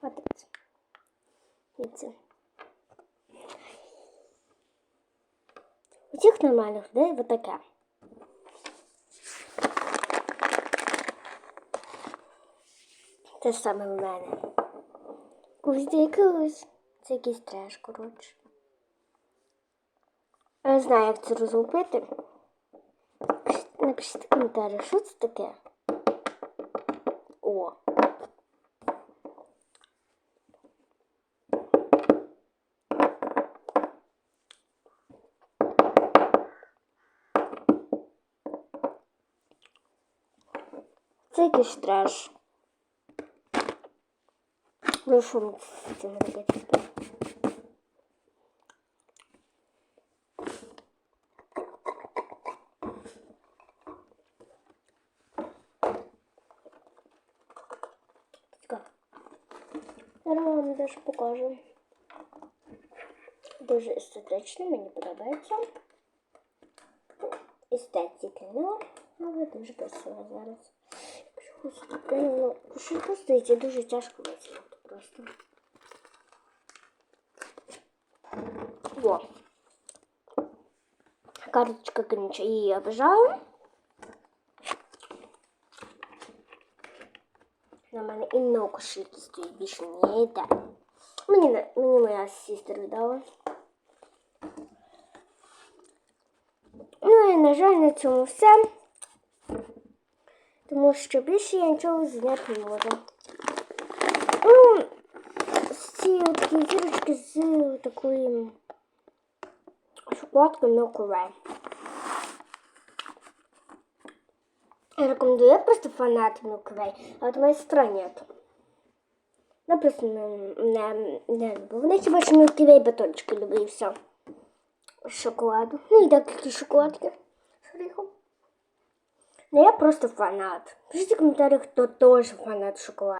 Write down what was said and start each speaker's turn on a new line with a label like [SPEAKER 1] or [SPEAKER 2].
[SPEAKER 1] Хватить. Дивіться. У цих нормальних людей вот таке. Те ж саме в мене. Кусь якийсь. Це якийсь треш, коротше. Я не знаю, як це розлупити. Напишіть- Напишіть в коментарі, що це таке. О. Це якийсь треш. Ну що ми з цим робити? Цікаво. Зараз вам теж покажу. Дуже естетично, мені подобається. Естетики, ну, але дуже красиво зараз. Якщо хочете, ну, що пустити, дуже тяжко витягнути просто. Во. Карточка Гринча, її обожаю. На мене і на кошельки стоїть більше ніде. Мені, на- мені моя сестра віддала. Ну і на жаль, на цьому все. Тому що більше я нічого зняти не можу. Ну, ці такі зірочки з такою шоколадкою Way. Рекомендую, я просто фанат Way, а от моя сестра нет. Вона просто не, не, не любить. Вони хіба що Milky Way батончики люблять і все. Шоколаду. Ну і декілька шоколадки з орехом. Ну я просто фанат. Пишіть в коментарях, хто теж фанат шоколаду.